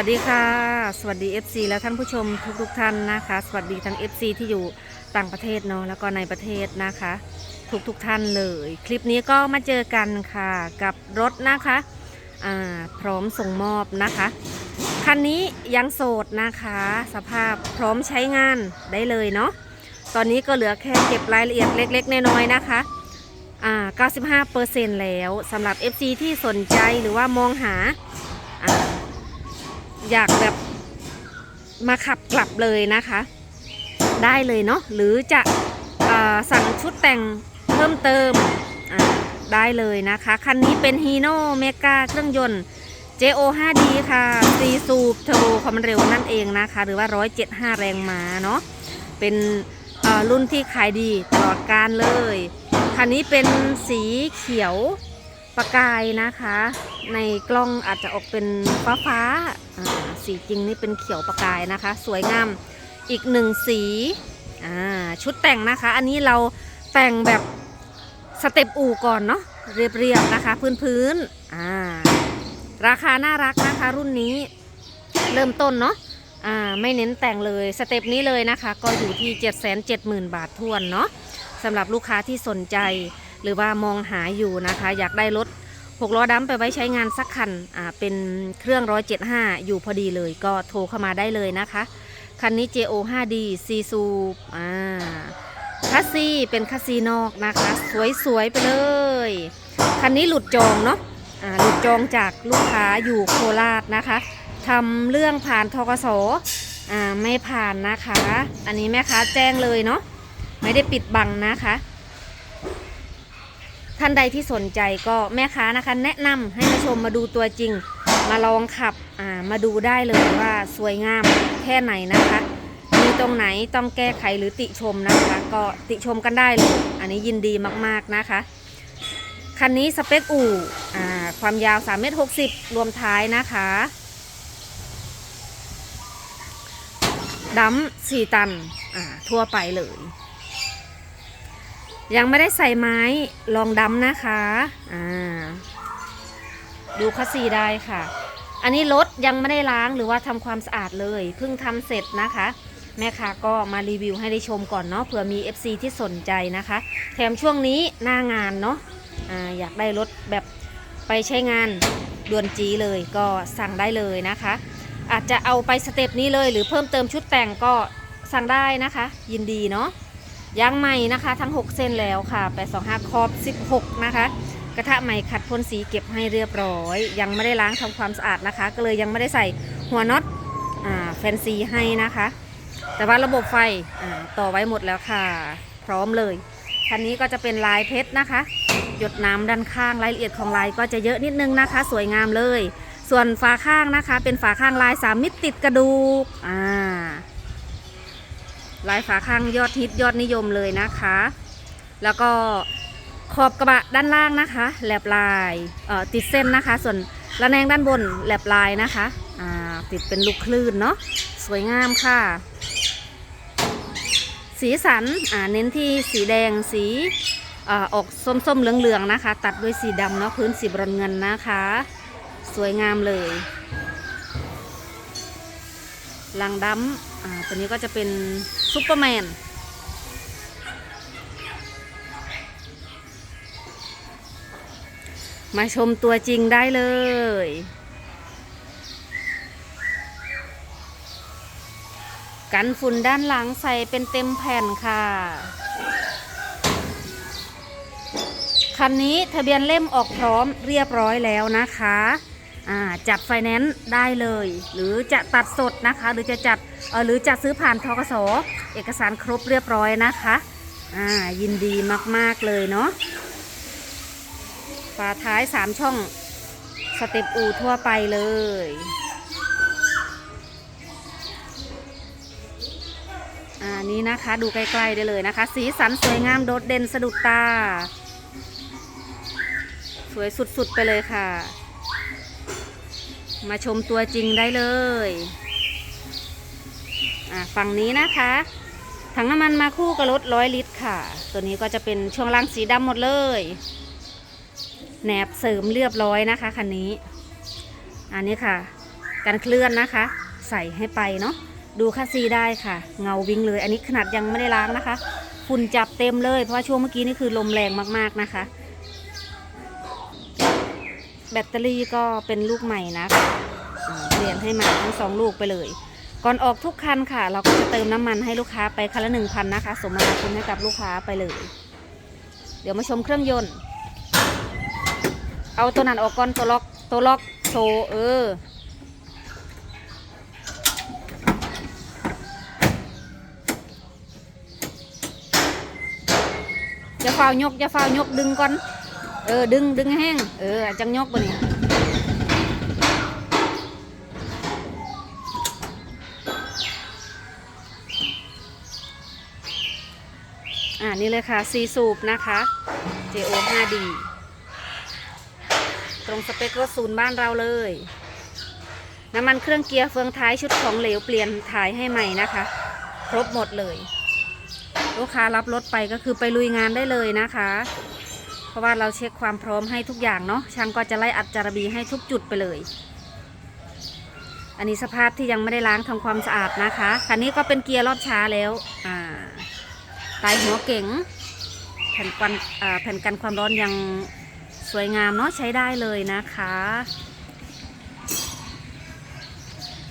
วัสดีค่ะ สวัสดี FC และท่านผู้ชมทุกๆท่านนะคะ สวัสดีทั้ง FC ที่อยู่ต่างประเทศเนาะแล้วก็ในประเทศนะคะ ทุกๆท่านเลย คลิปนี้ก็มาเจอกันค่ะกับรถนะคะอ่าพร้อมส่งมอบนะคะคันนี้ยังโสดนะคะ สภาพพร้อมใช้งานได้เลยเนาะตอนนี้ก็เหลือแค่เก็บรายละเอียดเล็ก ๆน้อยๆนะคะอ่า95%แล้วสำหรับ FC ที่สนใจหรือว่ามองหา อยากแบบมาขับกลับเลยนะคะ ได้เลยเนาะหรือจะอสั่งชุดแต่งเพิ่มเติมได้เลยนะคะ คันนี้เป็นฮีโน่เมกาเครื่องยนต์ JO 5D ค่ะซีซูปเทอร์โบความเร็วนั่นเองนะคะ หรือว่า 175 แรงม้าเนาะเป็นรุ่นที่ขายดีตลอดการเลย คันนี้เป็นสีเขียวประกายนะคะ ในกล้องอาจจะออกเป็นฟ้าฟ้า สีจริงนี่เป็นเขียวประกายนะคะ สวยงามอีกหนึ่งสีชุดแต่งนะคะ อันนี้เราแต่งแบบสเต็ปอู่ก่อนเนาะเรียบๆนะคะ พื้นๆราคาน่ารักนะคะ รุ่นนี้เริ่มต้นเนาะไม่เน้นแต่งเลยสเต็ปนี้เลยนะคะ ก็อยู่ที่ 770,000 บาททวนเนาะสำหรับลูกค้าที่สนใจหรือว่ามองหาอยู่นะคะ อยากได้รถ 6ล้อดำไปไว้ใช้งานสักคันอ่าเป็นเครื่อง 175 อยู่พอดีเลยก็โทรเข้ามาได้เลยนะคะ คันนี้ JO 5D ซีซูอ่าคัสซีเป็นคัสซีนอกนะคะ สวยๆไปเลย คันนี้หลุดจองเนาะอ่าหลุดจองจากลูกค้าอยู่โคราชนะคะทำเรื่องผ่านทกสอ่าไม่ผ่านนะคะ อันนี้แม่ค้าแจ้งเลยเนาะไม่ได้ปิดบังนะคะ ท่านใดที่สนใจก็แม่ค้านะคะ แนะนำให้มาชมมาดูตัวจริง มาลองขับามาดูได้เลยว่าสวยงามแค่ไหนนะคะ มีตรงไหนต้องแก้ไขหรือติชมนะคะ ก็ติชมกันได้เลย อันนี้ยินดีมากๆนะคะคันนี้สเปคอู่ความยาว3เมตร60 รวมท้ายนะคะดัม4ตันทั่วไปเลย ยังไม่ได้ใส่ไม้ลองดำนะคะอ่าดูคัสซีได้ค่ะ อันนี้รถยังไม่ได้ล้างหรือว่าทำความสะอาดเลยเพิ่งทำเสร็จนะคะ แม่ค้าก็มารีวิวให้ได้ชมก่อนเนาะเผื่อมี FC ที่สนใจนะคะ แถมช่วงนี้หน้างานเนาะอาอยากได้รถแบบไปใช้งานด่วนจีเลยก็สั่งได้เลยนะคะ อาจจะเอาไปสเต็ปนี้เลยหรือเพิ่มเติมชุดแต่งก็สั่งได้นะคะ ยินดีเนาะ ยางใหม่นะคะ ทั้ง 6 เส้นแล้วค่ะ 825ครอบ 16 นะคะ กระทะใหม่ขัดพ่นสีเก็บให้เรียบร้อย ยังไม่ได้ล้างทำความสะอาดนะคะ ก็เลยยังไม่ได้ใส่หัวน็อตแฟนซีให้นะคะ แต่ว่าระบบไฟต่อไว้หมดแล้วค่ะ พร้อมเลยคันนี้ก็จะเป็นลายเพชรนะคะ หยดน้ำด้านข้างรายละเอียดของลายก็จะเยอะนิดนึงนะคะ สวยงามเลย ส่วนฝาข้างนะคะ เป็นฝาข้างลายสามมิตรติดกระดูกอ่า ลายฝาข้างยอดฮิตยอดนิยมเลยนะคะ แล้วก็ขอบกระบะด้านล่างนะคะ แหลบลายติดเส้นนะคะ ส่วนระแนงด้านบนแหลบลายนะคะติดเป็นลูกคลื่นเนาะสวยงามค่ะ สีสันเน้นที่สีแดงสีออกส้มๆเหลืองๆนะคะ ตัดด้วยสีดำเนาะพื้นสีบรอนเงินนะคะ สวยงามเลยลังดำอ่าตัวนี้ก็จะเป็น ซุปเปอร์แมน มาชมตัวจริงได้เลย กันฝุ่นด้านหลังใส่เป็นเต็มแผ่นค่ะ คันนี้ทะเบียนเล่มออกพร้อมเรียบร้อยแล้วนะคะอ่าจัดไฟแนนซ์ได้เลย หรือจะตัดสดนะคะ หรือจะจัด หรือจะซื้อผ่านทกสเอกสารครบเรียบร้อยนะคะอ่ายินดีมากๆเลยเนาะฝาท้าย3ช่องสเต็ปอูทั่วไปเลยอ่านี้นะคะดูใกล้ๆได้เลยนะคะ สีสันสวยงามโดดเด่นสะดุดตา สวยสุดๆไปเลยค่ะ มาชมตัวจริงได้เลย อ่าฝั่งนี้นะคะ ถังน้ำมันมาคู่กับรถร้อยลิตรค่ะ ตัวนี้ก็จะเป็นช่วงล่างสีดำหมดเลยแหนบเสริมเรียบร้อยนะคะคันนี้ อันนี้ค่ะ การเคลื่อนนะคะ ใส่ให้ไปเนาะดูค่าซีได้ค่ะ เงาวิ่งเลย อันนี้ขนาดยังไม่ได้ล้างนะคะ ฝุ่นจับเต็มเลย เพราะว่าช่วงเมื่อกี้นี่คือลมแรงมากๆนะคะ แบตเตอรี่ก็เป็นลูกใหม่นะคะเปลี่ยนให้ใหม่ทั้งสองลูกไปเลย ก่อนออกทุกคันค่ะ เราก็จะเติมน้ำมันให้ลูกค้าไปคันละหนึ่งพันนะคะ สมนาคุณให้กับลูกค้าไปเลย เดี๋ยวมาชมเครื่องยนต์ เอาตัวนั้นออกก่อนตัวล็อกตัวล็อกโชว์เออจะฝ้าวยกจะฝ้าวยกดึงก่อน เออ ดึงดึงแห้งเออจังยกบ่นี่อ่ นี่เลยค่ะซีสูบนะคะ JO 5D ตรงสเปครถศูนย์บ้านเราเลย น้ำมันเครื่องเกียร์เฟืองท้ายชุดของเหลวเปลี่ยนถ่ายให้ใหม่นะคะ ครบหมดเลย ลูกค้ารับรถไปก็คือไปลุยงานได้เลยนะคะ เพราะว่าเราเช็คความพร้อมให้ทุกอย่างเนาะช่างก็จะไล่อัดจารบีให้ทุกจุดไปเลย อันนี้สภาพที่ยังไม่ได้ล้างทำความสะอาดนะคะคันนี้ก็เป็นเกียร์รอบช้าแล้วอ่า ตายหัวเก๋งแผ่นกันแผ่นกันความร้อนยังสวยงามเนาะใช้ได้เลยนะคะ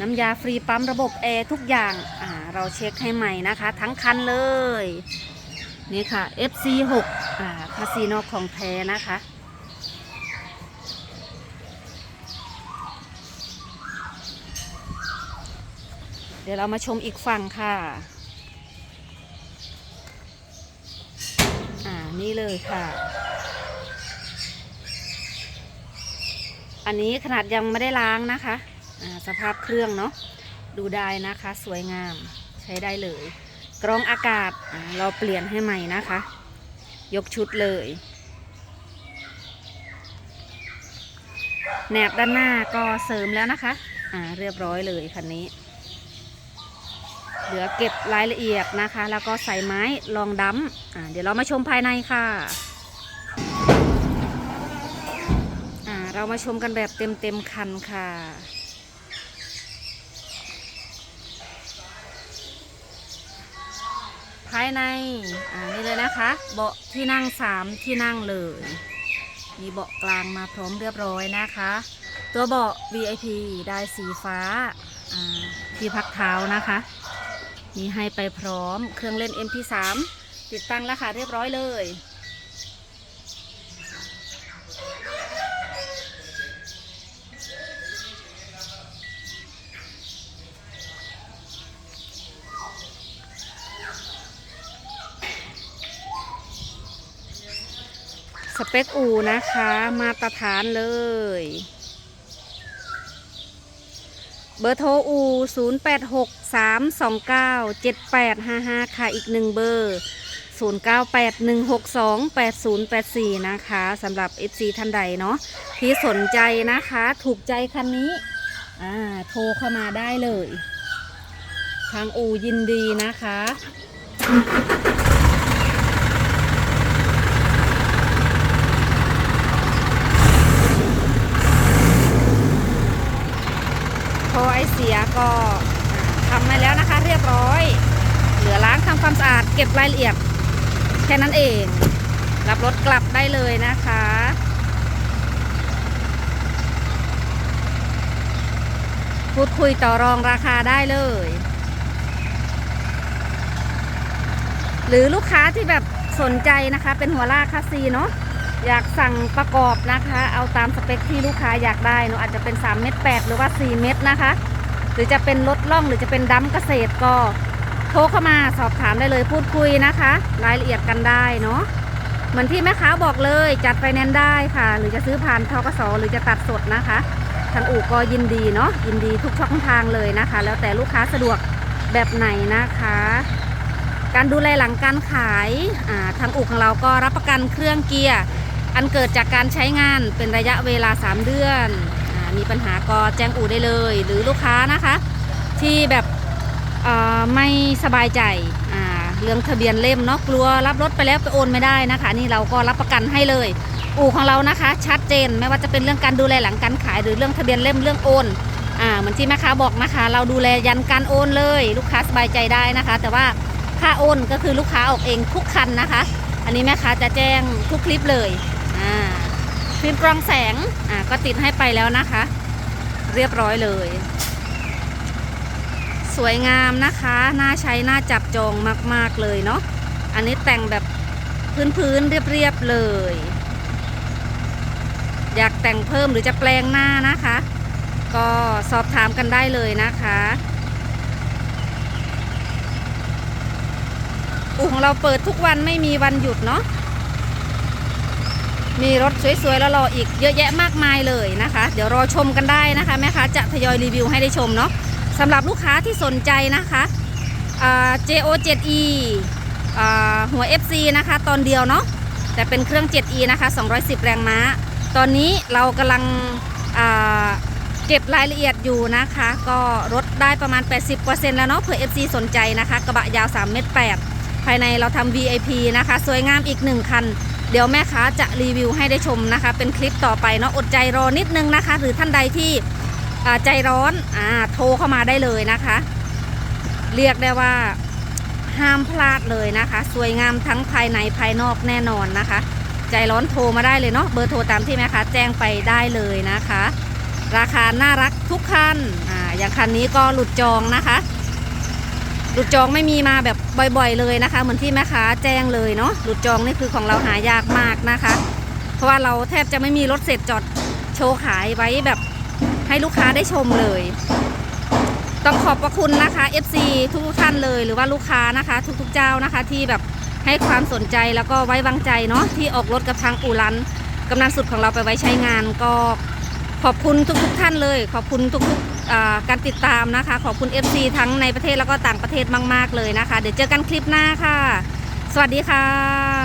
น้ำยาฟรีปั๊มระบบแอร์ทุกอย่างาเราเช็คให้ใหม่นะคะ ทั้งคันเลย นี่ค่ะ FC6 อ่าคาสิโนของแท้นะคะเดี๋ยวเรามาชมอีกฝั่งค่ะ อ่า นี่เลยค่ะ อันนี้ขนาดยังไม่ได้ล้างนะคะสภาพเครื่องเนาะดูได้นะคะ สวยงามใช้ได้เลย กรองอากาศเราเปลี่ยนให้ใหม่นะคะ ยกชุดเลยแหนบด้านหน้าก็เสริมแล้วนะคะ อ่า เรียบร้อยเลยคันนี้ เหลือเก็บรายละเอียดนะคะ แล้วก็ใส่ไม้รองดั้มอ่าเดี๋ยวเรามาชมภายในค่ะอ่าเรามาชมกันแบบเต็มเต็มคันค่ะภายใน อ่า นี่เลยนะคะ เบาะที่นั่งสามที่นั่งเลย มีเบาะกลางมาพร้อมเรียบร้อยนะคะ ตัวเบาะ VIP ได้สีฟ้า อ่า ที่พักเท้านะคะ มีให้ไปพร้อมเครื่องเล่น MP3 ติดตั้งแล้วค่ะเรียบร้อยเลยสเปคอูนะคะ มาตรฐานเลย บอร์โทรอู0 8 6 3 2 9 7 8 5 5 ค่ะอีกหนึ่งเบอร์ 0 9 8 1 6 2 8 0 8 4 นะคะสำหรับ FC ท่านใดเนาะที่สนใจนะคะ ถูกใจคันนี้อ่าโทรเข้ามาได้เลย ทางอูยินดีนะคะ โทรไอ เสียก็ทำมาแล้วนะคะ เรียบร้อย เหลือล้างทำความสะอาดเก็บรายละเอียด แค่นั้นเอง รับรถกลับได้เลยนะคะพูดคุยต่อรองราคาได้เลย หรือลูกค้าที่แบบสนใจนะคะ เป็นหัวลากคาซีเนาะอยากสั่งประกอบนะคะ เอาตามสเปคที่ลูกค้าอยากได้เนาะอาจจะเป็น 3 เม็ด8หรือว่า 4 เม็ดนะคะ หรือจะเป็นรถล่องหรือจะเป็นดัมเกษตรก็โทรเข้ามาสอบถามได้เลยพูดคุยนะคะ รายละเอียดกันได้เนาะเหมือนที่แม่ค้าบอกเลยจัดไฟแนนซ์ได้ค่ะ หรือจะซื้อผ่านทกสหรือจะตัดสดนะคะ ทางอู่ก็ยินดีเนาะยินดีทุกช่องทางเลยนะคะ แล้วแต่ลูกค้าสะดวกแบบไหนนะคะ การดูแลหลังการขายาทางอู่ของเราก็รับประกันเครื่องเกียร์อันเกิดจากการใช้งานเป็นระยะเวลา 3 เดือน มีปัญหาก็แจ้งอู่ได้เลย หรือลูกค้านะคะ ที่แบบไม่สบายใจเรื่องทะเบียนเล่มเนาะกลัวรับรถไปแล้วไปโอนไม่ได้นะคะ นี่เราก็รับประกันให้เลย อู่ของเรานะคะ ชัดเจนไม่ว่าจะเป็นเรื่องการดูแลหลังการขาย หรือเรื่องทะเบียนเล่มเรื่องโอนอ่าเหมือนที่แม่ค้าบอกนะคะ เราดูแลยันการโอนเลย ลูกค้าสบายใจได้นะคะ แต่ว่าค่าโอนก็คือลูกค้าออกเองทุกคันนะคะ อันนี้แม่ค้าจะแจ้งทุกคลิปเลยอ่า ฟิล์มกรองแสงอ่าก็ติดให้ไปแล้วนะคะ เรียบร้อยเลย สวยงามนะคะน่าใช้น่าจับจองมากๆเลยเนาะอันนี้แต่งแบบพื้นๆเรียบๆเลย อยากแต่งเพิ่มหรือจะแปลงหน้านะคะ ก็สอบถามกันได้เลยนะคะอู่ของเราเปิดทุกวันไม่มีวันหยุดเนาะ มีรถสวยๆแล้วรออีกเยอะแยะมากมายเลยนะคะ เดี๋ยวรอชมกันได้นะคะแม่ค้าจะทยอยรีวิวให้ได้ชมเนาะสำหรับลูกค้าที่สนใจนะคะ JO7E หัว FC นะคะ ตอนเดียวเนาะแต่เป็นเครื่อง 7E นะคะ 210 แรงม้า ตอนนี้เรากำลังเก็บรายละเอียดอยู่นะคะ ก็ลดได้ประมาณ 80%แล้วเนาะเผื่อ FC สนใจนะคะ กระบะยาว 3 เมตร 8 ภายในเราทำ VIP นะคะ สวยงามอีก 1 คัน เดี๋ยวแม่ค้าจะรีวิวให้ได้ชมนะคะ เป็นคลิปต่อไปเนาะอดใจรอนิดนึงนะคะ หรือท่านใดที่ใจร้อนอโทรเข้ามาได้เลยนะคะ เรียกได้ว่าห้ามพลาดเลยนะคะ สวยงามทั้งภายในภายนอกแน่นอนนะคะ ใจร้อนโทรมาได้เลยเนาะเบอร์โทรตามที่แม่ค้าแจ้งไปได้เลยนะคะ ราคาน่ารักทุกคันอ่าอย่างคันนี้ก็หลุดจองนะคะ หลุดจองไม่มีมาแบบบ่อย ๆ เลยนะคะ เหมือนที่แม่ค้าแจ้งเลยเนาะหลุดจองนี่คือของเราหายากมากนะคะ เพราะว่าเราแทบจะไม่มีรถเสร็จจอดโชว์ขายไว้แบบให้ลูกค้าได้ชมเลย ต้องขอบพระคุณนะคะ FC ทุกท่านเลยหรือว่าลูกค้านะคะ ทุกๆเจ้านะคะที่แบบให้ความสนใจแล้วก็ไว้วางใจเนาะที่ออกรถกับทางอูรันกำนันสุดของเราไปไว้ใช้งานก็ขอบคุณทุกๆท่านเลย ขอบคุณทุกๆ การติดตามนะคะ ขอบคุณ FC ทั้งในประเทศแล้วก็ต่างประเทศมาก ๆ เลยนะคะ เดี๋ยวเจอกันคลิปหน้าค่ะ สวัสดีค่ะ